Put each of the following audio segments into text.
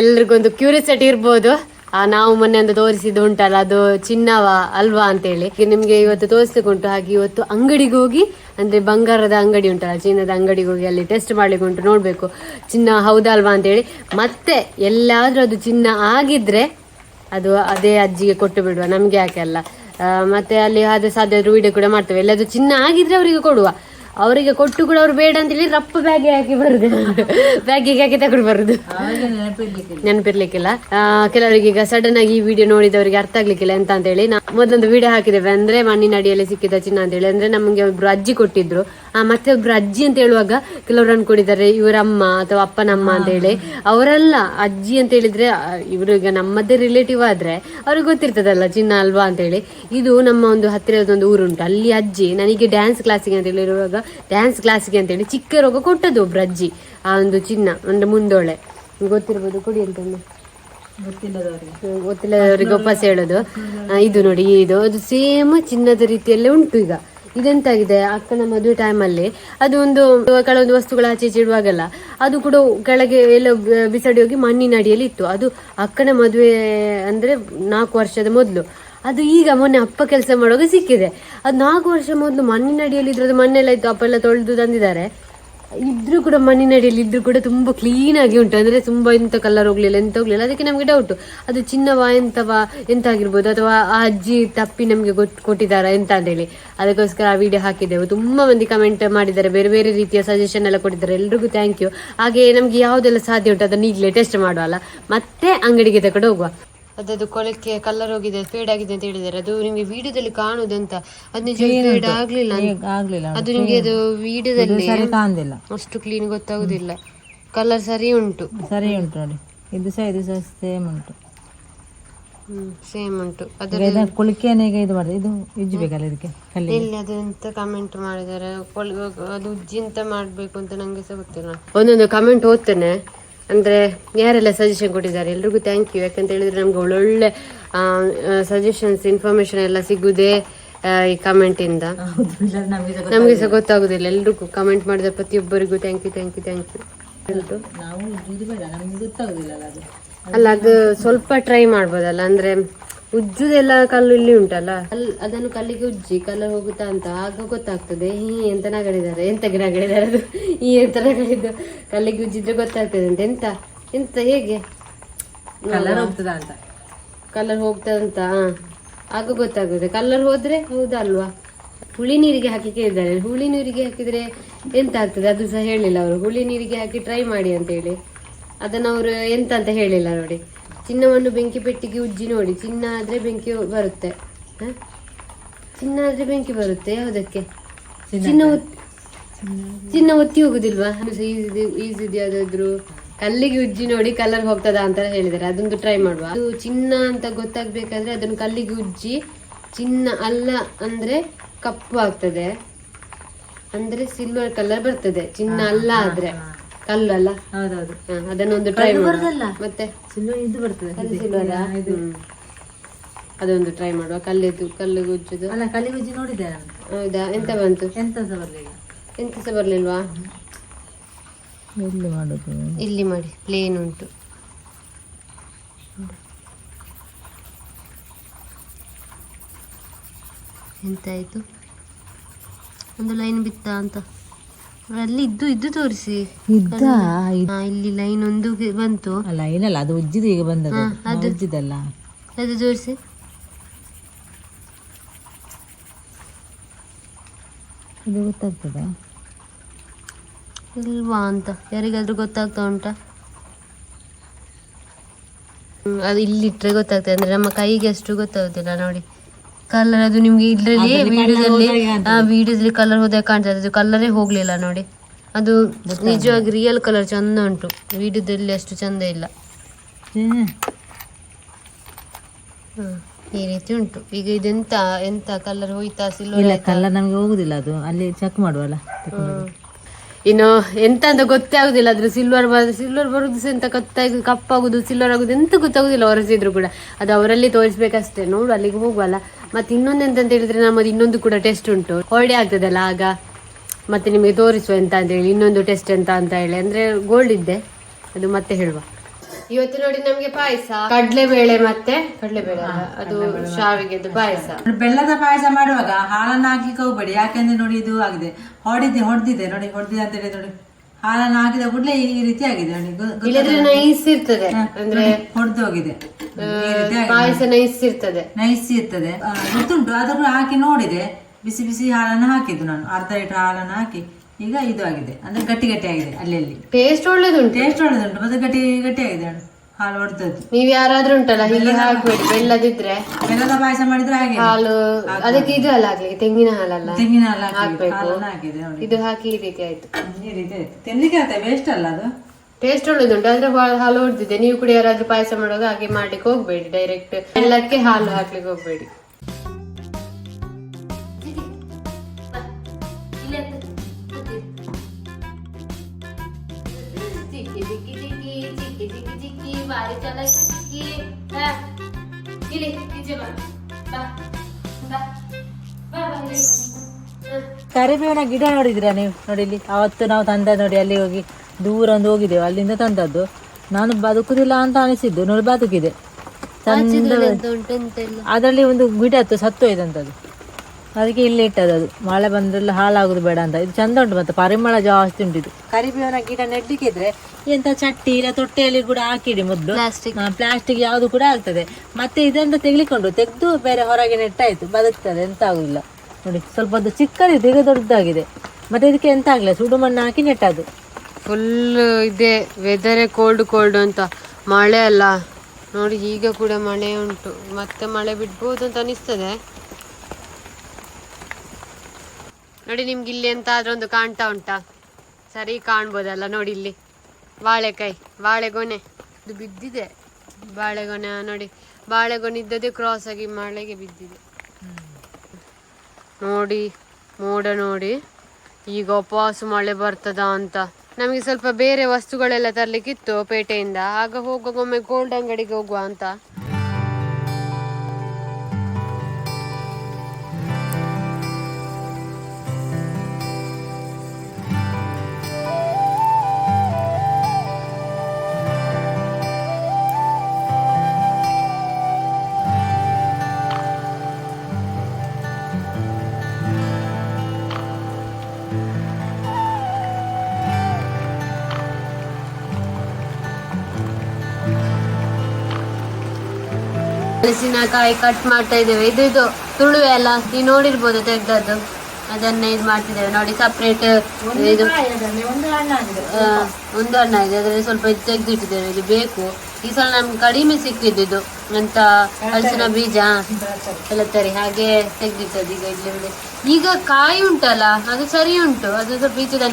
ಎಲ್ರಿಗೊಂದು curiosity ಇರ್ಬೋದು. ನಾವು ಮೊನ್ನೆ ಒಂದು ತೋರಿಸಿದ್ದು ಉಂಟಲ್ಲ, ಅದು ಚಿನ್ನವ, ಅಲ್ವಾ ಅಂತೇಳಿ. ನಿಮ್ಗೆ ಇವತ್ತು ತೋರಿಸ್ಲಿಕ್ಕೆ ಉಂಟು ಹಾಗೆ ಇವತ್ತು ಅಂಗಡಿಗೆ ಹೋಗಿ, ಅಂದ್ರೆ ಬಂಗಾರದ ಅಂಗಡಿ ಉಂಟಲ್ಲ, ಚಿನ್ನದ ಅಂಗಡಿಗೆ ಹೋಗಿ ಅಲ್ಲಿ ಟೆಸ್ಟ್ ಮಾಡ್ಲಿಕ್ಕೆ ಉಂಟು ನೋಡ್ಬೇಕು. ಚಿನ್ನ ಹೌದಲ್ವಾ ಅಂತೇಳಿ. ಮತ್ತೆ ಎಲ್ಲಾದ್ರೂ ಅದು ಚಿನ್ನ ಆಗಿದ್ರೆ ಅದು ಅದೇ ಅಜ್ಜಿಗೆ ಕೊಟ್ಟು ಬಿಡುವ, ನಮ್ಗೆ ಯಾಕೆ ಅಲ್ಲ. ಮತ್ತೆ ಅಲ್ಲಿ ಆದ್ರೆ ಸಾಧ್ಯ ವಿಡಿಯೋ ಕೂಡ ಮಾಡ್ತೇವೆ. ಎಲ್ಲಾದ್ರೂ ಚಿನ್ನ ಆಗಿದ್ರೆ ಅವರಿಗೆ ಕೊಡುವ. ಅವರಿಗೆ ಕೊಟ್ಟು ಕೂಡ ಅವ್ರು ಬೇಡ ಅಂತ ಹೇಳಿ ರಪ್ಪ ಬ್ಯಾಗಿಗೆ ಹಾಕಿ ಬರುದು. ಬ್ಯಾಗಿಗೆ ಹಾಕಿ ತಗೊಂಡು ಬರುದು. ನೆನಪಿರ್ಲಿಕ್ಕಿಲ್ಲ. ಕೆಲವರಿಗೆ ಈಗ ಸಡನ್ ಆಗಿ ಈ ವಿಡಿಯೋ ನೋಡಿದವರಿಗೆ ಅರ್ಥ ಆಗ್ಲಿಕ್ಕಿಲ್ಲ ಎಂತ ಅಂತ ಹೇಳಿ. ನಾ ಮೊದಲೊಂದು ವಿಡಿಯೋ ಹಾಕಿದ್ದೇವೆ ಅಂದ್ರೆ ಮಣ್ಣಿನ ಅಡಿಯಲ್ಲಿ ಸಿಕ್ಕಿದ ಚಿನ್ನ ಅಂತ ಹೇಳಿ. ಅಂದ್ರೆ ನಮಗೆ ಒಬ್ರು ಅಜ್ಜಿ ಕೊಟ್ಟಿದ್ರು. ಆ ಮತ್ತೆ ಒಬ್ರು ಅಜ್ಜಿ ಅಂತ ಹೇಳುವಾಗ ಕೆಲವರು ಅನ್ಕೊಂಡಿದ್ದಾರೆ ಇವರ ಅಮ್ಮ ಅಥವಾ ಅಪ್ಪನಮ್ಮ ಅಂತ ಹೇಳಿ. ಅವರೆಲ್ಲ ಅಜ್ಜಿ ಅಂತ ಹೇಳಿದ್ರೆ ಇವರು ಈಗ ನಮ್ಮದೇ ರಿಲೇಟಿವ್ ಆದ್ರೆ ಅವ್ರಿಗೆ ಗೊತ್ತಿರ್ತದಲ್ಲ ಚಿನ್ನ ಅಲ್ವಾ ಅಂತ ಹೇಳಿ. ಇದು ನಮ್ಮ ಒಂದು ಹತ್ತಿರದ ಒಂದು ಊರುಂಟು. ಅಲ್ಲಿ ಅಜ್ಜಿ ನನಗೆ ಡ್ಯಾನ್ಸ್ ಕ್ಲಾಸಿಗೆ ಅಂತ ಹೇಳಿ ಇರುವಾಗ ಡ್ಯಾನ್ಸ್ ಕ್ಲಾಸಿಗೆ ಅಂತ ಹೇಳಿ ಚಿಕ್ಕ ರೋಗ ಕೊಟ್ಟದ್ದು ಬ್ರಜ್ಜಿ ಅಜ್ಜಿ. ಆ ಒಂದು ಚಿನ್ನ ಒಂದು ಮುಂದೋಳೆ. ಗೊತ್ತಿರ್ಬೋದು ಕೊಡಿ ಅಂತ ಗೊತ್ತಿಲ್ಲದವ್ರಿಗೆ. ವಾಪಸ್ ಹೇಳೋದು. ಇದು ನೋಡಿ ಇದು ಅದು ಸೇಮ್ ಚಿನ್ನದ ರೀತಿಯಲ್ಲೇ ಉಂಟು ಈಗ. ಇದೆಂತಾಗಿದೆ? ಅಕ್ಕನ ಮದುವೆ ಟೈಮಲ್ಲಿ ಅದು ಒಂದು ಕೆಲವೊಂದು ವಸ್ತುಗಳು ಆಚೆ ಈಚೆ ಇಡುವಾಗಲ್ಲ ಅದು ಕೂಡ ಕೆಳಗೆ ಎಲ್ಲ ಬಿಸಾಡಿ ಹೋಗಿ ಮಣ್ಣಿನ ಅಡಿಯಲ್ಲಿ ಇತ್ತು. ಅದು ಅಕ್ಕನ ಮದುವೆ ಅಂದ್ರೆ ನಾಲ್ಕು ವರ್ಷದ ಮೊದಲು. ಅದು ಈಗ ಮೊನ್ನೆ ಅಪ್ಪ ಕೆಲಸ ಮಾಡುವಾಗ ಸಿಕ್ಕಿದೆ. ಅದು ನಾಲ್ಕು ವರ್ಷ ಮೊದಲು ಮಣ್ಣಿನಡಿಯಲ್ಲಿ ಇದ್ರದ್ದು ಮಣ್ಣೆಲ್ಲ ಇತ್ತು, ಅಪ್ಪ ಎಲ್ಲ ತೊಳೆದು ತಂದಿದ್ದಾರೆ. ಇದ್ರೂ ಕೂಡ ಮಣ್ಣಿನಡಿಯಲ್ಲಿ ಇದ್ರೂ ಕೂಡ ತುಂಬ ಕ್ಲೀನ್ ಆಗಿ ಉಂಟು. ಅಂದರೆ ತುಂಬಾ ಎಂಥ ಕಲರ್ ಹೋಗ್ಲಿಲ್ಲ, ಎಂತ ಹೋಗ್ಲಿಲ್ಲ, ಅದಕ್ಕೆ ನಮಗೆ ಡೌಟ್ ಅದು ಚಿನ್ನವ ಎಂಥವ ಎಂತ ಆಗಿರ್ಬೋದು ಅಥವಾ ಆ ಅಜ್ಜಿ ತಪ್ಪಿ ನಮಗೆ ಗೊತ್ತು ಕೊಟ್ಟಿದ್ದಾರಾ ಎಂತ ಅಂತ ಹೇಳಿ. ಅದಕ್ಕೋಸ್ಕರ ಆ ವಿಡಿಯೋ ಹಾಕಿದ್ದೆವು. ತುಂಬಾ ಮಂದಿ ಕಮೆಂಟ್ ಮಾಡಿದ್ದಾರೆ, ಬೇರೆ ಬೇರೆ ರೀತಿಯ ಸಜೆಷನ್ ಎಲ್ಲ ಕೊಟ್ಟಿದ್ದಾರೆ. ಎಲ್ರಿಗೂ ಥ್ಯಾಂಕ್ ಯು ಹಾಗೆ ನಮಗೆ ಯಾವುದೆಲ್ಲ ಸಾಧ್ಯ ಉಂಟು ಅದನ್ನ ಈಗಲೇ ಟೆಸ್ಟ್ ಮಾಡುವಲ್ಲ ಮತ್ತೆ ಅಂಗಡಿಗೆ ತಗೊಂಡು ಹೋಗುವ. ಅದದು ಕೊಳಕ್ಕೆ ಕಲರ್ ಹೋಗಿದೆ ಫೇಡ್ ಆಗಿದೆ ಅಂತ ಹೇಳಿದಾರೆ ಅದು ನಿಮಗೆ ವಿಡಿಯೋದಲ್ಲಿ ಕಾಣುದಂತ. ಅದು ನಿಜ ಫೇಡ್ ಆಗ್ಲಿಲ್ಲ ಆಗ್ಲಿಲ್ಲ ಅದು ನಿಮಗೆ ಅದು ವಿಡಿಯೋದಲ್ಲಿ ಸರಿ ಕಾಣುದಿಲ್ಲ. ಅಷ್ಟು ಕ್ಲೀನ್ ಗೊತ್ತಾಗುದಿಲ್ಲ. ಕಲರ್ ಸರಿ ಉಂಟು. ಸರಿ ಉಂಟು ನೋಡಿ. ಇದು ಸಹ ಇದು ಸಹ ಸೇಮ್ ಉಂಟು. ಸೇಮ್ ಉಂಟು. ಅದರ ಈಗ ಇದು ಮಾಡಿದೆ. ಇದು ಇಜ್ಬೇಕಲ್ಲ ಇದಕ್ಕೆ ಇಲ್ಲಿ ಅದು ಎಂತ ಕಮೆಂಟ್ ಮಾಡಿದ್ದಾರೆ. ಅದು ಉಜ್ಜಿ ಅಂತ ಮಾಡಬೇಕು ಅಂತ ನಂಗೆ ಸಹ ಗೊತ್ತಿಲ್ಲ. ಒಂದೊಂದು ಕಮೆಂಟ್ ಓದ್ತೇನೆ. ಅಂದ್ರೆ ಯಾರೆಲ್ಲ ಸಜೆಷನ್ ಕೊಟ್ಟಿದ್ದಾರೆ? ಎಲ್ರಿಗೂ ಥ್ಯಾಂಕ್ ಯು ಯಾಕಂತ ಹೇಳಿದ್ರೆ ನಮ್ಗೆ ಒಳ್ಳೊಳ್ಳೆ ಸಜೆಷನ್ಸ್ ಇನ್ಫಾರ್ಮೇಶನ್ ಎಲ್ಲ ಸಿಗುದೇ ಈ ಕಮೆಂಟ್ ಇಂದ. ನಮಗೆ ಸಹ ಗೊತ್ತಾಗುದಿಲ್ಲ. ಎಲ್ರಿಗೂ ಕಮೆಂಟ್ ಮಾಡಿದ ಪ್ರತಿಯೊಬ್ಬರಿಗೂ thank you thank you thank you ಅಲ್ಲ ಅದು. ಸ್ವಲ್ಪ ಟ್ರೈ ಮಾಡ್ಬೋದಲ್ಲ ಅಂದ್ರೆ ಉಜ್ಜುದೆಲ್ಲ ಕಲ್ಲು ಇಲ್ಲಿ ಉಂಟಲ್ಲ? ಅಲ್ ಅದನ್ನು ಕಲ್ಲಿಗೆ ಉಜ್ಜಿ ಕಲರ್ ಹೋಗುತ್ತಾ ಅಂತ ಆಗ ಗೊತ್ತಾಗ್ತದೆ. ಹೀ ಎಂತ ನಗಳಿದ್ದಾರೆ? ಎಂತ ನಗಡಿದ್ದಾರೆ ಅದು? ಈ ಎಂತ ನಗಳಿದ್ದು? ಕಲ್ಲಿಗೆ ಉಜ್ಜಿದ್ರೆ ಗೊತ್ತಾಗ್ತದೆ ಅಂತ. ಎಂತ? ಎಂತ ಹೇಗೆ? ಕಲರ್ ಹೋಗ್ತದ ಅಂತ. ಕಲರ್ ಹೋಗ್ತದಂತ ಅಂತ ಆಗ ಗೊತ್ತಾಗ್ತದೆ. ಕಲರ್ ಹೋದ್ರೆ ಹೌದಲ್ವಾ? ಅಲ್ವಾ ಹುಳಿ ನೀರಿಗೆ ಹಾಕಿ ಕೇಳಿದ್ದಾರೆ. ಹುಳಿ ನೀರಿಗೆ ಹಾಕಿದ್ರೆ ಎಂತ ಆಗ್ತದೆ? ಅದು ಸಹ ಹೇಳಿಲ್ಲ ಅವರು. ಹುಳಿ ನೀರಿಗೆ ಹಾಕಿ ಟ್ರೈ ಮಾಡಿ ಅಂತ ಹೇಳಿ. ಅದನ್ನ ಅವರು ಎಂತ ಅಂತ ಹೇಳಿಲ್ಲ ನೋಡಿ. ಚಿನ್ನವನ್ನು ಬೆಂಕಿ ಪೆಟ್ಟಿಗೆ ಉಜ್ಜಿ ನೋಡಿ. ಚಿನ್ನ ಆದ್ರೆ ಬೆಂಕಿ ಬರುತ್ತೆ? ಚಿನ್ನ ಆದ್ರೆ ಬೆಂಕಿ ಬರುತ್ತೆ ಯಾವುದಕ್ಕೆ? ಚಿನ್ನ ಚಿನ್ನ ಒತ್ತಿ ಹೋಗುದಿಲ್ವಾ? ಈಸಿ ಯಾವ್ದಾದ್ರು? ಕಲ್ಲಿಗೆ ಉಜ್ಜಿ ನೋಡಿ ಕಲರ್ ಹೋಗ್ತದ ಅಂತ ಹೇಳಿದಾರೆ. ಅದೊಂದು ಟ್ರೈ ಮಾಡುವ. ಅದು ಚಿನ್ನ ಅಂತ ಗೊತ್ತಾಗ್ಬೇಕಾದ್ರೆ ಅದನ್ನು ಕಲ್ಲಿಗೆ ಉಜ್ಜಿ ಚಿನ್ನ ಅಲ್ಲ ಅಂದ್ರೆ ಕಪ್ಪು ಆಗ್ತದೆ. ಅಂದ್ರೆ ಸಿಲ್ವರ್ ಕಲರ್ ಬರ್ತದೆ. ಚಿನ್ನ ಅಲ್ಲ ಆದ್ರೆ. ಕಲ್ಲು ಅಲ್ಲ ಹೌದೌದು. ಹ, ಅದನ್ನೊಂದು ಟ್ರೈ ಮಾಡುವ ಮತ್ತೆ? ಸಿಲ್ವರ್ ಇದು ಬರ್ತದೆ. ಸಿಲ್ವರಾ? ಅದೊಂದು ಟ್ರೈ ಮಾಡುವ. ಕಲ್ಲಿದ್ದು ಕಲ್ಲು ಗುಜ್ಜುದು. ಅಲ್ಲ ಕಲ್ಲಿ ಗುಜ್ಜಿ ನೋಡಿದೆ ಹೌದಾ? ಎಂತ ಬಂತು? ಎಂತ ಸಹ ಬರ್ಲಿಲ್ಲ? ಎಂತ ಸಹ ಬರ್ಲಿಲ್ವಾ? ಎಲ್ಲಿ ಮಾಡುದು? ಇಲ್ಲಿ ಮಾಡಿ. ಪ್ಲೇನ್ ಉಂಟು. ಎಂತಾಯ್ತು? ಒಂದು ಲೈನ್ ಬಿತ್ತ ಅಂತ? ಅಲ್ಲಿ ಇದ್ದು ಇದ್ದು ತೋರಿಸಿ. ಇದ್ದ? ಹಾ, ಇಲ್ಲಿ ಲೈನ್ ಒಂದು ಗೆ- ಬಂತು. ಅಲ್ಲ ಏನಲ್ಲ ಅದು ಉಜ್ಜಿದ ಈಗ ಬಂದದ್ದು. ಹಾ, ನಾವು ಉಜ್ಜಿದಲ್ಲ ಅದು ತೋರಿಸಿ. ಇದು ಗೊತ್ತಾಗ್ತದ? ಇಲ್ವಾ ಅಂತ. ಯಾರಿಗಾದ್ರೂ ಗೊತ್ತಾಗ್ತಾ ಉಂಟಾ? ಹ್ಮ್, ಅದು ಇಲ್ಲಿಟ್ರೆ ಗೊತ್ತಾಗ್ತದೆ. ಅಂದ್ರೆ ನಮ್ಮ ಕೈಗೆ ಅಷ್ಟು ಗೊತ್ತಾಗುದಿಲ್ಲ ನೋಡಿ. ಕಲರ್ ಅದು ನಿಮ್ಗೆ ಇದ್ರಲ್ಲಿ ವಿಡಿಯೋದಲ್ಲಿ ಆ ವಿಡಿಯೋದಲ್ಲಿ ಕಲರ್ ಹೋದಾಗ ಕಾಣ್ತದೆ. ಅದು ಕಲರೇ ಹೋಗ್ಲಿಲ್ಲ ನೋಡಿ. ಅದು ನಿಜವಾಗಿ ರಿಯಲ್ ಕಲರ್ ಚಂದ ಉಂಟು. ವಿಡಿಯೋದಲ್ಲಿ ಅಷ್ಟು ಚಂದ ಇಲ್ಲ. ಈ ರೀತಿ ಉಂಟು. ಈಗ ಇದೆಂತ ಎಂತ ಕಲರ್ ಹೋಯ್ತಾ ಇಲ್ಲ ಸಿಲ್ವರ್ ಕಲರ್ ನಮ್ಗೆ ಹೋಗುದಿಲ್ಲ ಅದು. ಅಲ್ಲಿ ಚೆಕ್ ಮಾಡುವಲ್ಲ ಇನ್ನು ಎಂತ ಅಂತ ಗೊತ್ತೇ ಆಗುದಿಲ್ಲ ಅದ್ರ ಸಿಲ್ವರ್ ಸಿಲ್ವರ್ ಬರುದು ಸಹ ಎಂತ ಗೊತ್ತಾಗುದು ಕಪ್ಪಾಗುದು ಸಿಲ್ವರ್ ಆಗುದು ಎಂತ ಗೊತ್ತಾಗುದಿಲ್ಲ ಹೊರಸಿದ್ರು ಕೂಡ. ಅದು ಅವರಲ್ಲಿ ತೋರಿಸ್ಬೇಕಷ್ಟೇ. ನೋಡು, ಅಲ್ಲಿಗೆ ಹೋಗುವಲ್ಲ. ಮತ್ತೆ ಇನ್ನೊಂದು ಎಂತ ಅಂತ ಹೇಳಿದ್ರೆ ನಮ್ಮದು ಇನ್ನೊಂದು ಕೂಡ ಟೆಸ್ಟ್ ಉಂಟು. ಹೊರಡೆ ಆಗ್ತದಲ್ಲ ಆಗ. ಮತ್ತೆ ನಿಮಗೆ ತೋರಿಸುವ ಎಂತ ಅಂತ ಹೇಳಿ, ಇನ್ನೊಂದು ಟೆಸ್ಟ್ ಎಂತ ಅಂತ ಹೇಳಿ. ಅಂದ್ರೆ ಗೋಲ್ಡ್ ಇದ್ದೆ. ಅದು ಮತ್ತೆ ಹೇಳುವ. ಇವತ್ತು ನೋಡಿ ನಮ್ಗೆ ಪಾಯಸ. ಕಡ್ಲೆಬೇಳೆ ಮತ್ತೆ ಕಡ್ಲೆಬೇಳೆ ಬೇಳೆ ಅದು ಶಾವಿಗೆದು ಪಾಯಸ. ಬೆಲ್ಲದ ಪಾಯಸ ಮಾಡುವಾಗ ಹಾಲನ್ನ ಹಾಕ್ಲಿಕ್ಕೆ ಹೋಗ್ಬೇಡಿ. ಯಾಕೆಂದ್ರೆ ನೋಡಿ ಇದು ಆಗಿದೆ. ಹೊಡಿದೆ ಹೊಡೆದಿದೆ. ನೋಡಿ ಹೊಡೆದಿದೆ ಅಂತ ಹೇಳಿ ನೋಡಿ. ಹಾಲನ್ನ ಹಾಕಿದ ಕೂಡಲೇ ಈ ರೀತಿ ಆಗಿದೆ. ನೋಡಿ ಗೊ- ಗೊ- ಇಲ್ಲದ್ರೆ ನೈಸ್ ಇರ್ತದೆ. ಅಂದ್ರೆ ಹೊಡೆದು ಹೋಗಿದೆ. ಈ ರೀತಿ ಆಗಿದೆ. ಪಾಯಸ ನೈಸ್ ಇರ್ತದೆ. ನೈಸ್ ಇರ್ತದೆ. ಆ, ಗೊತ್ತುಂಟು. ಅದನ್ನು ಹಾಕಿ ನೋಡಿದೆ. ಬಿಸಿ ಬಿಸಿ ಹಾಲನ್ನ ಹಾಕಿದ್ದು ನಾನು. ಅರ್ಧ ಲೀಟರ್ ಹಾಲನ್ನ ಹಾಕಿ. ಈಗ ಇದು ಆಗಿದೆ. ಅಂದ್ರೆ ಗಟ್ಟಿ ಗಟ್ಟಿ ಆಗಿದೆ ಅಲ್ಲಿ ಅಲ್ಲಿ. ಟೇಸ್ಟ್ ಒಳ್ಳೇದುಂಟು. ಟೇಸ್ಟ್ ಒಳ್ಳೇದುಂಟು. ಮತ್ತೆ ಗಟ್ಟಿ ಗಟ್ಟಿ ಆಗಿದೆ ಹಾಲು ಹೊಡೆದದ್ದು ನೀವ್ ಯಾರಾದ್ರೂ ಉಂಟಲ್ಲ ಹೀಗೆ ಹಾಕ್ಬೇಡಿ ಬೆಲ್ಲದಿದ್ರೆ? ಬೆಲ್ಲದ ಪಾಯಸ ಮಾಡಿದ್ರೆ ಹಾಗೆ ಹಾಲು ಅದಕ್ಕೆ ಇದು ಅಲ್ಲ ಆಗ್ಲಿಕ್ಕೆ ತೆಂಗಿನ ಹಾಲಲ್ಲ? ತೆಂಗಿನ ಹಾಲು ಹಾಕಿ ಹಾಕ್ಬೇಕು. ಹಾಕಿದೆ ನೋಡಿ ಇದು ಹಾಕಿ ಈ ರೀತಿ ಆಯ್ತು. ಈ ರೀತಿ ಆಯ್ತು. ತಿನ್ಲಿಕ್ಕೆ ಆಯ್ತಾ? ವೇಸ್ಟ್ ಅಲ್ಲ ಅದು? ಟೇಸ್ಟ್ ಒಳ್ಳೇದುಂಟು. ಅಂದ್ರೆ ಹಾಲು ಹೊಡ್ದಿದೆ ನೀವು ಕೂಡ ಯಾರಾದ್ರೂ ಪಾಯಸ ಮಾಡುವಾಗ ಹಾಗೆ ಮಾಡ್ಲಿಕ್ಕೆ ಹೋಗ್ಬೇಡಿ ಡೈರೆಕ್ಟ್ ಬೆಲ್ಲಕ್ಕೆ ಹಾಲು ಹಾಕ್ಲಿಕ್ಕೆ ಹೋಗ್ಬೇಡಿ. ಚಿಕ್ಕಿ ಚಿಕ್ಕಿ ಚಿಕ್ಕಿ ಬಾರಿ ಚಲ ಚಿಕ್ಕಿ ಹಾ. ಇಲ್ಲಿ ಈಚೆ ಬಾ ಬಾ ಬಾ ಬಾ ಬಾ ಇಲ್ಲಿ ಕರಿಬೇವಿನ ಗಿಡ ನೋಡಿದ್ರಾ ನೀವು? ನೋಡಿ ಇಲ್ಲಿ ಅವತ್ತು ನಾವು ತಂದ ನೋಡಿ ಅಲ್ಲಿ ಹೋಗಿ ದೂರ ಒಂದು ಹೋಗಿದ್ದೇವೆ. ಅಲ್ಲಿಂದ ತಂದದ್ದು. ನಾನು ಬದುಕುದಿಲ್ಲ ಅಂತ ಅನಿಸಿದ್ದು. ನೋಡಿ ಬದುಕಿದೆ ಅದರಲ್ಲಿ ಒಂದು ಗಿಡ ಸತ್ತು ಹೋಯ್ತಂತದ್ದು. ಅದಕ್ಕೆ ಇಲ್ಲಿ ಇಟ್ಟದ್ದು ಅದು. ಮಳೆ ಬಂದ್ರೆಲ್ಲ ಹಾಳಾಗುದು ಬೇಡ ಅಂತ. ಇದು ಚಂದ ಉಂಟು ಮತ್ತೆ ಪರಿಮಳ ಜಾಸ್ತಿ ಉಂಟು ಇದು. ಕರಿಬೇವಿನ ಗಿಡ ನೆಡ್ಲಿಕ್ಕೆ ಇದ್ರೆ ಎಂತ ಚಟ್ಟಿ ಇಲ್ಲ ತೊಟ್ಟೆಯಲ್ಲಿ ಕೂಡ ಹಾಕಿಡಿ ಮೊದಲು ಪ್ಲಾಸ್ಟಿಕ್ ಪ್ಲಾಸ್ಟಿಕ್ ಯಾವುದು ಕೂಡ ಆಗ್ತದೆ. ಮತ್ತೆ ಇದರಿಂದ ತೆಗ್ಲಿಕೊಂಡು ತೆಗೆದು ಬೇರೆ ಹೊರಗೆ ನೆಟ್ಟಾಯ್ತು ಬದುಕ್ತದೆ ಎಂತ ಆಗುದಿಲ್ಲ ನೋಡಿ ಸ್ವಲ್ಪ ಅದು ಚಿಕ್ಕದಿದೆ ಈಗ ದೊಡ್ಡದಾಗಿದೆ. ಮತ್ತೆ ಇದಕ್ಕೆ ಎಂತ ಆಗಲಿಲ್ಲ ಸುಡು ಮಣ್ಣು ಹಾಕಿ ನೆಟ್ಟದು ಫುಲ್ ಇದೆ ವೆದರೆ ಕೋಲ್ಡ್ ಕೋಲ್ಡ್ ಅಂತ. ಮಳೆ ಅಲ್ಲ. ನೋಡಿ ಈಗ ಕೂಡ ಮಳೆ ಉಂಟು. ಮತ್ತೆ ಮಳೆ ಬಿಡ್ಬೋದು ಅಂತ ಅನಿಸ್ತದೆ. ನೋಡಿ, ನಿಮ್ಗೆ ಇಲ್ಲಿ ಎಂತಾದ್ರೂ ಒಂದು ಕಾಣ್ತಾ ಉಂಟಾ? ಸರಿ, ಕಾಣ್ಬೋದಲ್ಲ, ನೋಡಿ ಇಲ್ಲಿ. ಬಾಳೆಕಾಯಿ, ಬಾಳೆಗೊನೆ. ಇದು ಬಿದ್ದಿದೆ. ಬಾಳೆಗೊನೆ, ನೋಡಿ. ಬಾಳೆಗೊನೆ ಇದ್ದದೇ ಕ್ರಾಸ್ ಆಗಿ ಮಳೆಗೆ ಬಿದ್ದಿದೆ. ನೋಡಿ, ಮೋಡ ನೋಡಿ. ಈಗ ವಾಪಸ್ ಮಳೆ ಬರ್ತದ ಅಂತ. ನಮಗೆ ಸ್ವಲ್ಪ ಬೇರೆ ವಸ್ತುಗಳೆಲ್ಲ ತರಲಿಕ್ಕಿತ್ತು ಪೇಟೆಯಿಂದ. ಆಗ ಹೋಗುವಾಗ ಒಮ್ಮೆ ಗೋಲ್ಡ್ ಅಂಗಡಿಗೆ ಹೋಗುವ ಅಂತ. ಮೆಣಸಿನಕಾಯಿ ಕಟ್ ಮಾಡ್ತಾ ಇದ್ದೇವೆ. ಇದು ಇದು ತುಳುವೆ ಅಲ್ಲ ನೀವು ನೋಡಿರ್ಬೋದು ತೆಗ್ದದ್ದು ಅದನ್ನ ಇದು ಮಾಡ್ತಿದ್ದೇವೆ. ನೋಡಿ ಸಪ್ರೇಟ್ ಇದು. ಒಂದು ಹಣ್ಣ ಇದೆ ಅದರಲ್ಲಿ ಸ್ವಲ್ಪ ಇದು ತೆಗ್ದಿಟ್ಟಿದ್ದೇವೆ. ಇದು ಬೇಕು. ಈ ಸಲ ನಮ್ಗೆ ಕಡಿಮೆ ಸಿಕ್ಕಿದ್ದು ಅಂತ ಹಲಸಿನ ಬೀಜ ಎಲ್ಲ ತರಿ. ಹಾಗೆ ತೆಗ್ದಿಟ್ಟದ್ದು ಈಗ ಇಲ್ಲಿ ಈಗ ಕಾಯಿ ಉಂಟಲ್ಲ ಅದು ಸರಿ ಉಂಟು. ಅದು ಸ್ವಲ್ಪ ಬೀಜದ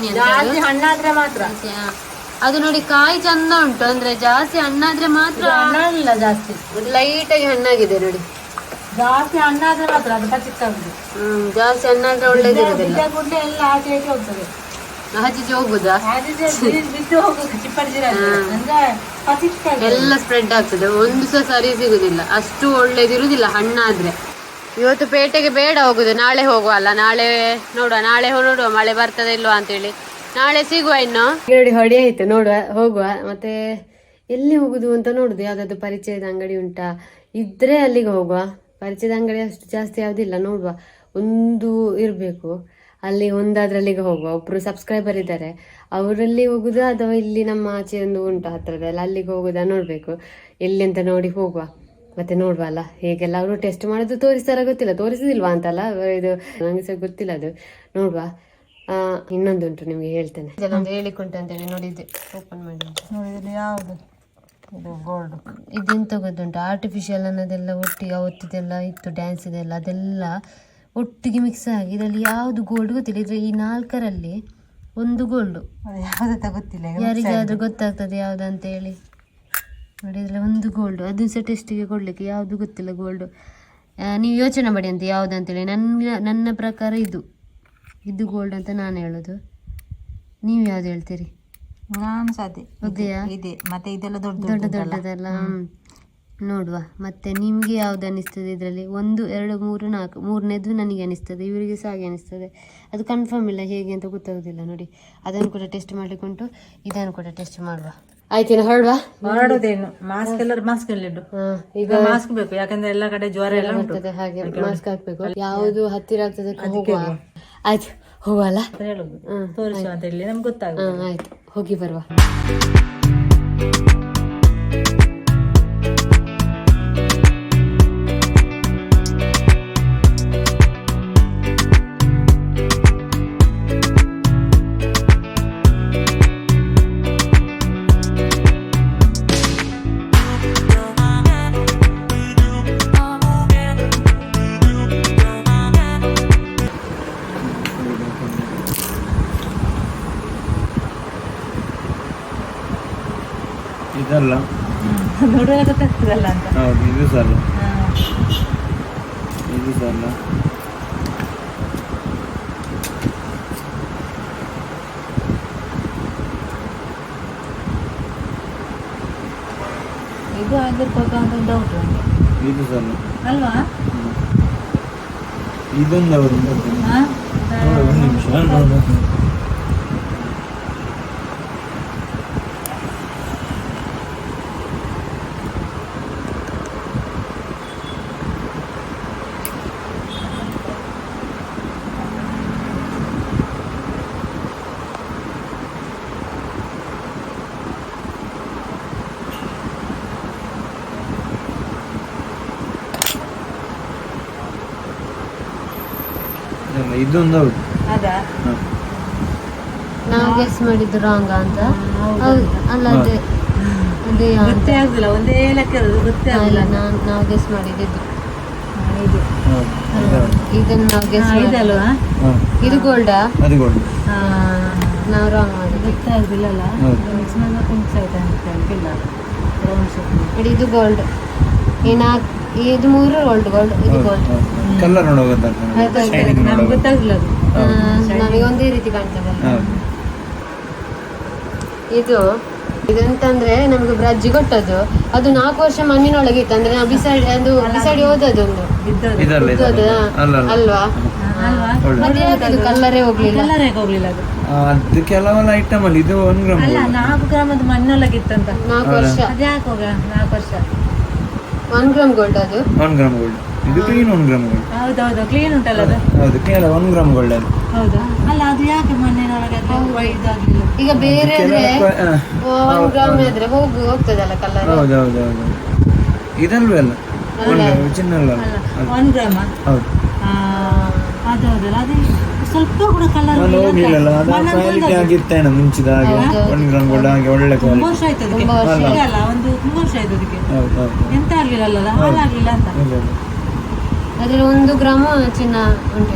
ಹಣ್ಣಾದ್ರೆ ಮಾತ್ರ. ಅದು ನೋಡಿ ಕಾಯಿ ಚಂದ ಉಂಟು. ಅಂದ್ರೆ ಜಾಸ್ತಿ ಹಣ್ಣಾದ್ರೆ ಮಾತ್ರ ಹಣ್ಣಿಲ್ಲ ಜಾಸ್ತಿ. ಲೈಟ್ ಆಗಿ ಹಣ್ಣಾಗಿದೆ ನೋಡಿ. ಜಾಸ್ತಿ ಹಣ್ಣಾದ್ರೆ ಮಾತ್ರ ಅದು ಪಚಿಕ್ಕಾಗುದು ಹ್ಮ್ ಜಾಸ್ತಿ ಹಣ್ಣಾದ್ರೆ ಒಳ್ಳೇದಿರೋದಿಲ್ಲ. ಗುಡ್ಡೆ ಎಲ್ಲ ಆಚೆ ಆಚೆ ಹೋಗ್ತದೆ. ಆಚೀಚೆ ಹೋಗುದಾ ಬಿದ್ದು ಹೋಗುದು ಅಂದ್ರೆ ಎಲ್ಲ ಸ್ಪ್ರೆಡ್ ಆಗ್ತದೆ. ಒಂದು ಸಹ ಸರಿ ಸಿಗುದಿಲ್ಲ. ಅಷ್ಟು ಒಳ್ಳೇದಿರುದಿಲ್ಲ ಹಣ್ಣಾದ್ರೆ. ಇವತ್ತು ಪೇಟೆಗೆ ಬೇಡ ಹೋಗುದು. ನಾಳೆ ಹೋಗುವ ಅಲ್ಲ. ನಾಳೆ ನೋಡುವ. ನಾಳೆ ನೋಡುವ. ಮಳೆ ಬರ್ತದೆ ಇಲ್ವಾ ಅಂತೇಳಿ. ನಾಳೆ ಸಿಗುವ ಇನ್ನು. ಅಂಗಡಿ ಹೊಡಿ ಆಯ್ತು, ನೋಡುವ, ಹೋಗುವ. ಮತ್ತೆ ಎಲ್ಲಿ ಹೋಗುದು ಅಂತ ನೋಡುದು, ಯಾವ್ದಾದ್ರು ಪರಿಚಯದ ಅಂಗಡಿ ಉಂಟಾ? ಇದ್ರೆ ಅಲ್ಲಿಗೆ ಹೋಗುವ. ಪರಿಚಯದ ಅಂಗಡಿ ಅಷ್ಟು ಜಾಸ್ತಿ ಯಾವ್ದಿಲ್ಲ, ನೋಡುವ. ಒಂದು ಇರಬೇಕು. ಅಲ್ಲಿ ಒಂದಾದ್ರಲ್ಲಿಗೆ ಹೋಗುವ. ಒಬ್ರು ಸಬ್ಸ್ಕ್ರೈಬರ್ ಇದ್ದಾರೆ ಅವರಲ್ಲಿ ಹೋಗುದಾ ಅಥವಾ ಇಲ್ಲಿ ನಮ್ಮ ಆಚೆ ಒಂದು ಉಂಟು ಹತ್ರದಲ್ಲಿ? ಅಲ್ಲಿಗೆ ಹೋಗುದಾ ನೋಡ್ಬೇಕು. ಎಲ್ಲಿ ಅಂತ ನೋಡಿ ಹೋಗುವ. ಮತ್ತೆ ನೋಡುವ ಅಲ್ಲ, ಹೇಗೆಲ್ಲ ಅವರು ಟೆಸ್ಟ್ ಮಾಡೋದು ತೋರಿಸ್ತಾರ ಗೊತ್ತಿಲ್ಲ. ತೋರಿಸುದಿಲ್ವಾ ಅಂತಲ್ಲ, ಇದು ನಂಗೆ ಸಹ ಗೊತ್ತಿಲ್ಲ ಅದು. ನೋಡುವ. ಇನ್ನೊಂದುಂಟು ನಿಮ್ಗೆ ಹೇಳ್ತೇನೆ. ಇದೊಂದು ಹೇಳಿಕೊಂಟು ಅಂತೇಳಿ ನೋಡಿದ್ದೆ. ಓಪನ್ ಮಾಡಿ ನೋಡಿದ್ರೆ ಯಾವುದು? ಇದು ಗೋಲ್ಡ್ ಇದೆಂತ ಗೊತ್ತುಂಟು ಆರ್ಟಿಫಿಷಿಯಲ್ ಅನ್ನೋದೆಲ್ಲ ಒಟ್ಟಿಗೆ ಅವತ್ತಿದೆಲ್ಲ ಇತ್ತು ಡ್ಯಾನ್ಸ್ ಇದೆಲ್ಲ ಅದೆಲ್ಲ ಒಟ್ಟಿಗೆ ಮಿಕ್ಸ್ ಆಗಿ. ಇದರಲ್ಲಿ ಯಾವುದು ಗೋಲ್ಡ್ ಗೊತ್ತಿಲ್ಲ. ಇದ್ರೆ ಈ ನಾಲ್ಕರಲ್ಲಿ ಒಂದು ಗೋಲ್ಡು ಯಾವ್ದಂತ ಗೊತ್ತಿಲ್ಲ ಯಾರಿಗಾದ್ರೂ ಗೊತ್ತಾಗ್ತದೆ ಯಾವ್ದಂತ ಹೇಳಿ ನೋಡಿ ಇದ್ರಲ್ಲಿ ಒಂದು ಗೋಲ್ಡ್ ಅದು ಸಹ ಟೆಸ್ಟಿಗೆ ಕೊಡ್ಲಿಕ್ಕೆ ಯಾವುದು ಗೊತ್ತಿಲ್ಲ ಗೋಲ್ಡು ನೀವು ಯೋಚನೆ ಮಾಡಿ ಅಂತ ಯಾವುದು ಅಂತೇಳಿ ನನ್ನ ನನ್ನ ಪ್ರಕಾರ ಇದು. ಇದು ಗೋಲ್ಡ್ ಅಂತ ನಾನು ಹೇಳೋದು. ನೀವು ಯಾವ್ದು ಹೇಳ್ತೀರಿ? ನಾನು ಸಾಧ್ಯ ಇದೆ ಮತ್ತೆ ಇದೆಲ್ಲ ದೊಡ್ಡ ದೊಡ್ಡ ದೊಡ್ಡದಲ್ಲ? ಹ್ಮ್. ನೋಡುವ. ಮತ್ತೆ ನಿಮ್ಗೆ ಯಾವ್ದು ಅನಿಸ್ತದೆ ಇದರಲ್ಲಿ? ಒಂದು ಎರಡು ಮೂರು ನಾಲ್ಕು ಮೂರನೇದು ನನಗೆ ಅನಿಸ್ತದೆ. ಇವರಿಗೆ ಸಹ ಹಾಗೆ ಅನಿಸ್ತದೆ. ಅದು ಕನ್ಫರ್ಮ್ ಇಲ್ಲ ಹೇಗೆ ಅಂತ ಗೊತ್ತಾಗೋದಿಲ್ಲ ನೋಡಿ. ಅದನ್ನು ಕೂಡ ಟೆಸ್ಟ್ ಮಾಡಿಕೊಂಡು ಇದನ್ನು ಕೂಡ ಟೆಸ್ಟ್ ಮಾಡುವ. ಆಯ್ತೇನು ಹೊರಡುವ ಹೊರಡೋದೇನು ಮಾಸ್ಕ್ ಎಲ್ಲರೂ ಮಾಸ್ಕ್ ಇಡು. ಈಗ ಮಾಸ್ಕ್ ಬೇಕು. ಯಾಕಂದ್ರೆ ಎಲ್ಲ ಕಡೆ ಜ್ವರ ಎಲ್ಲ ಹಾಗೆ. ಮಾಸ್ಕ್ ಹಾಕ್ಬೇಕು. ಯಾವುದು ಹತ್ತಿರ ಆಗ್ತದೆ ಆಯ್ತು ಹೋಗಲ್ಲ ಹೇಳುದು ತೋರಿಸುವ ಅಂತ ಹೇಳಿ ನಮ್ಗೆ ಗೊತ್ತಾಗ ಆಯ್ತು. ಹೋಗಿ ಬರುವ. ಇದು ಆಗಿರ್ಬೇಕು ಅಂತ ಒಂದು ಡೌಟ್ ಇದು ಅಲ್ವಾ ಇದೊಂದು? ಒಂದು ನಿಮಿಷ ಇದೊಂದು ಹೌದು. ಅದಾ. ನಾವು ಗೆಸ್ ಮಾಡಿದ್ದು ರಾಂಗ ಅಂತ. ಹೌದು. ಹೌದು. ಅಲ್ಲ ಅದೇ. ಅದೇ ಗೊತ್ತೇ ಆಗುದಿಲ್ಲ ಒಂದೇ ಲೆಕ್ಕ ಇರೋದು ಗೊತ್ತೇ ಇಲ್ಲ ಆಗುದಿಲ್ಲ. ನಾನು ನಾವು ಗೆಸ್ ಮಾಡಿದ್ದು ಇದು. ಇದನ್ನ ಇದು ಹೌದು. ಇದನ್ನು ನಾವು ಗೆಸ್ ಹಾ, ಇದಲ್ವಾ? ಹ. ಇದು ಗೋಲ್ಡಾ ಅದು ಗೋಲ್ಡ್ ಹಾ, ನಾವು ರಾಂಗ್ ಮಾಡಿದ್ವಿ ಗೊತ್ತೇ ಆಗಲಿಲ್ಲ ಹೌದು. ಮಿಕ್ಸ್ ಮಾಡಿದ್ರೆ ಮಿಕ್ಸ್ ಆಯ್ತಾ ಅಂತ ರೌಂಡ್ ಶೇಪ್ ನೋಡಿ ಇದು ಗೋಲ್ಡ್ ಈ ನಾಲ್ಕು ಇದು ಮೂರು ಗೋಲ್ಡ್ ಗೋಲ್ಡ್ ಇದು ಗೋಲ್ಡ್ ಕಲರ್ ನಮ್ಗೆ ನಮಗೆ ಒಂದೇ ರೀತಿ ಕಾಣ್ತದಲ್ಲ ಇದು ಇದಂತಂದ್ರೆ ನಮಗೆ ಬ್ರಜ್ಜಿ ಕೊಟ್ಟದ್ದು. ಅದು ನಾಲ್ಕು ವರ್ಷ ಮಣ್ಣಿನೊಳಗೆ ಇತ್ತು. ಅಂದ್ರೆ ನಾವು ಬಿಸಾಡಿ ಅದು ಬಿಸಾಡಿ ಹೋದದೊಂದು ಅಲ್ವಾ? ಮತ್ತೆ ಕಲ್ಲರೇ ಹೋಗ್ಲಿಲ್ಲ. ಹೋಗ್ಲಿಲ್ಲ ಅದು. ಆ, ಅದು ಕೆಲವೆಲ್ಲ ಐಟಮ್ ಅಲ್ಲಿ ಇದು ಒನ್ ಗ್ರಾಮ್ ಅಲ್ಲ ನಾಲ್ಕು ವರ್ಷ. ನಾಲ್ಕು ವರ್ಷ. ಒನ್ ಗ್ರಾಮ್ ಗೋಲ್ಡ್ ಅದು. ಒನ್ ಗ್ರಾಮ್ ಗೋಲ್ಡ್ ಇದು ಕ್ಲೀನ್ ಒನ್ ಗ್ರಾಮ್ ಗೋಲ್ಡ್ ಹೌದೌದು ಕ್ಲೀನ್ ಉಂಟಲ್ಲ ಅದು? ಹೌದು ಕೇಳ ಒನ್ ಗ್ರಾಮ್ ಗೋಲ್ಡ್ ಅದು ಹೌದಾ? ಅಲ್ಲ ಅದು ಯಾಕೆ ಮಣ್ಣಿನೊಳಗೆ ಅದು ಇದಾಗ್ಲಿಲ್ಲ? ಈಗ ಬೇರೆ ಆದ್ರೆ ಒನ್ ಗ್ರಾಮ್ ಆದ್ರೆ ಹೋಗಿ ಹೋಗ್ತದಲ್ಲ ಕಲರ್ ಹೌದು ಹೌದು ಹೌದು. ಇದಲ್ವೇ ಅಲ್ಲ? ಒನ್ ಗ್ರಾಮ್ ಚಿನ್ನ ಅಲ್ಲ? ಒನ್ ಗ್ರಾಮ್ ಹೌದು. ಅದು ಹೌದಲ್ಲ ಅದು ಸ್ವಲ್ಪ ಕೂಡ ಕಲರ್ ನಾನು ಹೋಗ್ಲಿಲ್ಲಲ್ಲ ಅದು ಕ್ವಾಲಿಟಿ ಆಗಿತ್ತೇನ ಮುಂಚಿದ ಹಾಗೆ? ಒನ್ ಗ್ರಾಮ್ ಗೋಲ್ಡ್ ಹಾಗೆ ಒಳ್ಳೆ ಕ್ವಾಲಿಟಿ ವರ್ಷ ಆಯ್ತು ಅದಕ್ಕೆ. ಅಲ್ಲ. ಒಂದು ತುಂಬಾ ವರ್ಷ ಆಯ್ತು ಅದಕ್ಕೆ. ಹೌದು ಹೌದು. ಎಂತ ಆಗ್ಲಿಲ್ಲ ಅಲ್ಲ ಹಾಳಾಗ್ಲಿಲ್ಲ ಅಂತ. ಅದ್ರಲ್ಲಿ ಒಂದು ಗ್ರಾಮ್ ಚಿನ್ನ ಉಂಟು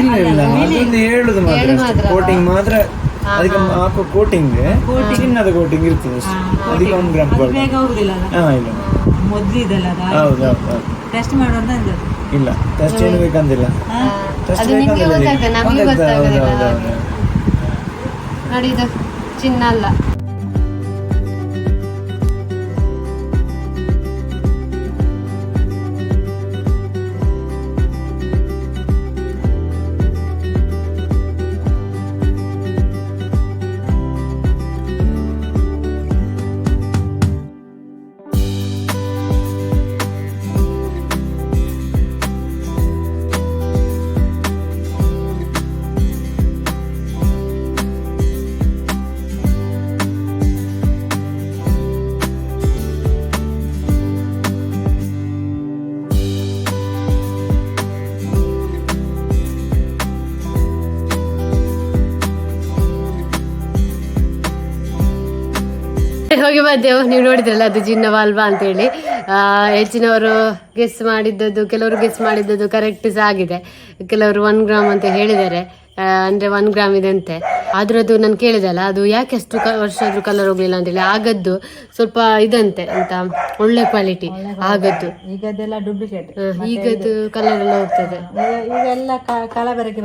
ಇಲ್ಲ ಇಲ್ಲ ಅದೊಂದು ಹೇಳುದು ಮಾತ್ರ. ಕೋಟಿಂಗ್ ಮಾತ್ರ. ಅದಕ್ಕೆ ಹಾಕೋ ಕೋಟಿಂಗ್ ಚಿನ್ನದ ಕೋಟಿಂಗ್ ಇರ್ತದೆ ಅಷ್ಟೇ. ಅದಕ್ಕೆ ಒನ್ ಗ್ರಾಮ್ ಅದು ಬೇಗ ಹೋಗುದಿಲ್ಲ ಅಲ್ಲ? ಹಾ ಇಲ್ಲ. ಮೊದ್ಲು ಇದಲ್ಲ ಅದು ಹೌದು ಹೌದು ಹೌದು. ಟೆಸ್ಟ್ ಅಂದದ್ದು. ಇಲ್ಲ ಟೆಸ್ಟ್ ಏನು ಬೇಕಂತಿಲ್ಲ ಟೆಸ್ಟ್ ಅದು ನಿಮ್ಗೆ ಗೊತ್ತಾಗ್ತದೆ ನಮಗೆ ಹೌದು ಹೌದು ಗೊತ್ತಾಗೋದಿಲ್ಲ ನೋಡಿ ಇದು ಚಿನ್ನ ಅಲ್ಲ. ಬಂದೆವು ನೀವು ನೋಡಿದ್ರಲ್ಲ ಅದು ಜಿನ್ನವಾಲ್ವಾ ಅಂತೇಳಿ. ಹೆಚ್ಚಿನವರು ಗೆಸ್ ಮಾಡಿದ್ದದ್ದು, ಕೆಲವರು ಗೆಸ್ ಮಾಡಿದ್ದದ್ದು ಕರೆಕ್ಟ್ ಸಹ ಆಗಿದೆ. ಕೆಲವರು ಒನ್ ಗ್ರಾಮ್ ಅಂತ ಹೇಳಿದ್ದಾರೆ. ಅಂದರೆ ಅಂದ್ರೆ ಒನ್ ಗ್ರಾಮ್ ಇದೆ ಅಂತೆ. ಆದ್ರೂ ಅದು ನಾನು ಕೇಳಿದಲ್ಲ ಅದು ಯಾಕೆ ಅಷ್ಟು ವರ್ಷ ಆದ್ರೂ ಕಲರ್ ಹೋಗ್ಲಿಲ್ಲ ಅಂತೇಳಿ ಆಗದ್ದು ಸ್ವಲ್ಪ ಇದಂತೆ ಅಂತ ಒಳ್ಳೆ ಕ್ವಾಲಿಟಿ ಆಗದ್ದು. ಈಗ ಅದೆಲ್ಲ ಡೂಪ್ಲಿಕೇಟ್ ಈಗದ್ದು ಕಲರ್ ಎಲ್ಲ ಹೋಗ್ತದೆ. ಈಗೆಲ್ಲ ಕಲಬೆರಕೆ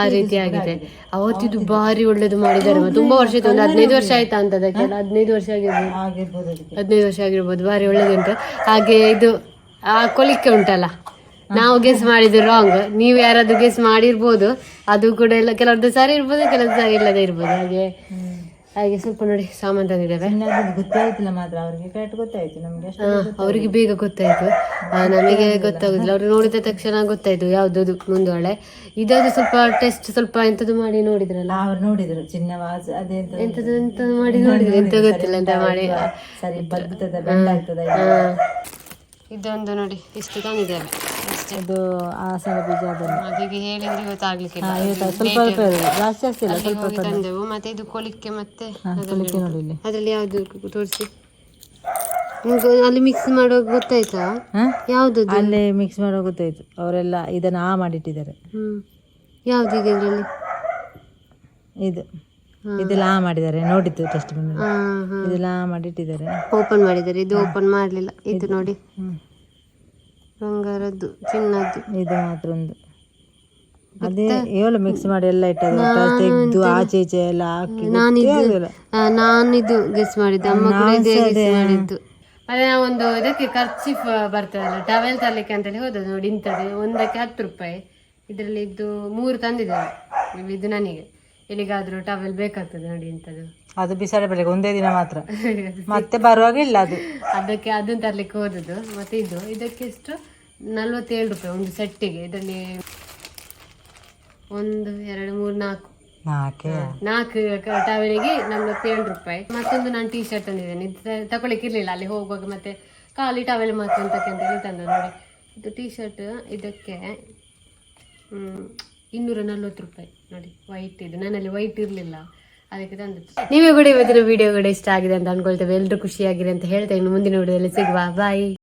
ಆ ರೀತಿ ಆಗಿದೆ. ಅವತ್ತಿದು ಭಾರಿ ಒಳ್ಳೇದು ಮಾಡಿದ್ದಾರೆ. ತುಂಬಾ ವರ್ಷ ಇತ್ತು ಒಂದು ಹದಿನೈದು ವರ್ಷ ಆಯ್ತಾ ಅಂತ ಅದಕ್ಕೆ ಹದಿನೈದು ವರ್ಷ ಆಗಿರ್ಬೋದು. ಹದಿನೈದು ವರ್ಷ ಆಗಿರ್ಬೋದು ಭಾರಿ ಒಳ್ಳೇದುಂಟು. ಹಾಗೆ ಇದು ಆ ಕೊಲಿಕೆ ಉಂಟಲ್ಲ? ನಾವು ಗೆಸ್ ಮಾಡಿದ್ದು ರಾಂಗ್ ನೀವು ಯಾರಾದ್ರೂ ಗೆಸ್ ಮಾಡಿರ್ಬೋದು. ಅದು ಕೂಡ ಎಲ್ಲ ಕೆಲವ್ರದ್ದು ಸರಿ ಇರ್ಬೋದು ಕೆಲವೊಂದು ಸರಿ ಇಲ್ಲದೆ ಇರ್ಬೋದು. ಹಾಗೆ ಹಾಗೆ ಸ್ವಲ್ಪ ನೋಡಿ ಸಾಮಾನು ತಂದಿದ್ದೇವೆ ಗೊತ್ತಾಯ್ತಿಲ್ಲ ಮಾತ್ರ. ಅವ್ರಿಗೆ ಕರೆಕ್ಟ್ ಗೊತ್ತಾಯ್ತು. ನಮ್ಗೆ ಅವರಿಗೆ ಬೇಗ ಗೊತ್ತಾಯ್ತು. ನಮಗೆ ಗೊತ್ತಾಗುದಿಲ್ಲ. ಅವ್ರು ನೋಡಿದ ತಕ್ಷಣ ಗೊತ್ತಾಯ್ತು ಯಾವ್ದು ಮುಂದೊಳೆ ಇದಾದ್ರು ಸ್ವಲ್ಪ ಟೆಸ್ಟ್ ಸ್ವಲ್ಪ ಎಂತದ್ದು ಮಾಡಿ ನೋಡಿದ್ರಲ್ಲ. ಅವ್ರು ನೋಡಿದ್ರು. ಚಿನ್ನವಾಜ್ ಅದೇ ಎಂತದ್ದು ಎಂತ ಮಾಡಿ ನೋಡಿದ್ರು. ಎಂತ ಗೊತ್ತಿಲ್ಲ ಅಂತ ಮಾಡಿ. ಸರಿ ಬರ್ತದ. ಇದೊಂದು ನೋಡಿ ಇಷ್ಟು ತಂದಿದ್ದೇವೆ. ಇದು ಆಸನ ಬೀಜ ಅದನ್ನು. ಅದಕ್ಕೆ ಹೇಳಿದ್ರೆ ಗೊತ್ತಾಗ್ಲಿಕ್ಕಿಲ್ಲ. ಇವತ್ತು ಸ್ವಲ್ಪ ಸ್ವಲ್ಪ ಇರೋದು. ಜಾಸ್ತಿ ಜಾಸ್ತಿ ಇಲ್ಲ ಹೋಗಿ ತಂದೆವು. ಮತ್ತೆ ಇದು ಕೊಲಿಕ್ಕೆ ಮತ್ತೆ ಕೊಲಿಕೆ ನೋಡಿ ಇಲ್ಲಿ. ಅದ್ರಲ್ಲಿ ಯಾವ್ದು ತೋರಿಸಿ? ಅಲ್ಲಿ ಮಿಕ್ಸ್ ಮಾಡುವಾಗ ಗೊತ್ತಾಯ್ತಾ? ಯಾವುದು ಯಾವ್ದು ಅಲ್ಲೇ ಮಿಕ್ಸ್ ಮಾಡೋ ಗೊತ್ತಾಯ್ತು. ಅವರೆಲ್ಲ ಇದನ್ನ ಆ ಮಾಡಿಟ್ಟಿದ್ದಾರೆ. ಹ್ಮ್. ಯಾವ್ದು ಇದೆ ಇದ್ರಲ್ಲಿ? ಇದು. ಇದೆಲ್ಲ ಆ ಮಾಡಿದ್ದಾರೆ. ನೋಡಿದ್ದು ಟೆಸ್ಟ್ ಬಂದು ಹಾ ಹಾ. ಇದೆಲ್ಲ ಆ ಮಾಡಿಟ್ಟಿದ್ದಾರೆ. ಓಪನ್ ಮಾಡಿದ್ದಾರೆ. ಇದು ಓಪನ್ ಮಾಡ್ಲಿಲ್ಲ. ಇದು. ನೋಡಿ. ಹ್ಮ್. ಬಂಗಾರದ್ದು ಚಿನ್ನದ್ದು. ಇದು ಮಾತ್ರ ಒಂದು ಅದೇ ಏಳು ಮಿಕ್ಸ್ ಮಾಡಿ ಎಲ್ಲ ಇಟ್ಟದ್ದು. ತೆಗೆದು ಆಚೆ ಈಚೆ ಎಲ್ಲ ಹಾಕಿ ನಾನಿದು ಇದು ನಾನಿದು ಗೆಸ್ ಮಾಡಿದ್ದು. ಅಮ್ಮ ಕೂಡ ಇದೇ ಗೆಸ್ ಮಾಡಿದ್ದು. ಮತ್ತೆ ನಾವೊಂದು ಇದಕ್ಕೆ ಖರ್ಚಿಫ್ ಬರ್ತದಲ್ಲ ಟವೆಲ್ ತರ್ಲಿಕ್ಕೆ ಅಂತೇಳಿ ಹೋದದ್ದು ನೋಡಿ ಇಂಥದ್ದು. ಒಂದಕ್ಕೆ ಹತ್ತು ರೂಪಾಯಿ. ಇದರಲ್ಲಿ ಇದು ಮೂರು ತಂದಿದ್ದಾರೆ. ಇದು ನನಗೆ. ಎಲ್ಲಿಗಾದ್ರೂ ಟವೆಲ್ ಬೇಕಾಗ್ತದೆ ನೋಡಿ ಇಂಥದ್ದು. ಅದು ಬಿಸಾಡಬೇಡ ಒಂದೇ ದಿನ ಮಾತ್ರ. ಮತ್ತೆ ಬರುವಾಗ ಇಲ್ಲ ಅದು. ಅದಕ್ಕೆ ಅದನ್ನ ತರ್ಲಿಕ್ಕೆ ಹೋದದ್ದು. ಮತ್ತೆ ಇದು ಇದಕ್ಕೆ ಎಷ್ಟು? ನಲ್ವತ್ತೇಳು ರೂಪಾಯಿ ಒಂದು ಸೆಟ್ಟಿಗೆ. ಇದನ್ನೇ ಒಂದು ಎರಡು ಮೂರು ನಾಲ್ಕು. ನಾಕೆ ನಾಲ್ಕು ಟವೆಲಿಗೆ ನಲ್ವತ್ತೇಳು ರೂಪಾಯಿ. ಮತ್ತೊಂದು ನಾನು ಟೀ ಶರ್ಟ್ ತಂದಿದ್ದೇನೆ. ಇದು ತಗೊಳ್ಳಿಕ್ಕೆ ಇರ್ಲಿಲ್ಲ. ಅಲ್ಲಿ ಹೋಗುವಾಗ ಮತ್ತೆ ಖಾಲಿ ಟವೆಲ್ ಮಾತ್ರ ಅಂತ ಹೇಳಿ ತಂದ ನೋಡಿ. ಇದು ಟೀ ಶರ್ಟ್ ಇದಕ್ಕೆ ಇನ್ನೂರ ನಲ್ವತ್ತು ರೂಪಾಯಿ. ನೋಡಿ ವೈಟ್ ಇದು. ನನ್ನಲ್ಲಿ ವೈಟ್ ಇರಲಿಲ್ಲ. ಅದಕ್ಕೆ ತಂದು ನೀವೇ ಕೂಡ ಇವತ್ತಿನ ವಿಡಿಯೋ ಕೂಡ ಇಷ್ಟ ಆಗಿದೆ ಅಂತ ಅನ್ಕೊಳ್ತೇವೆ. ಎಲ್ಲರೂ ಖುಷಿಯಾಗಿದೆ ಅಂತ ಹೇಳ್ತೇವೆ ಇನ್ನು ಮುಂದಿನ ವಿಡಿಯೋದಲ್ಲಿ ಸಿಗುವ. ಬಾಯ್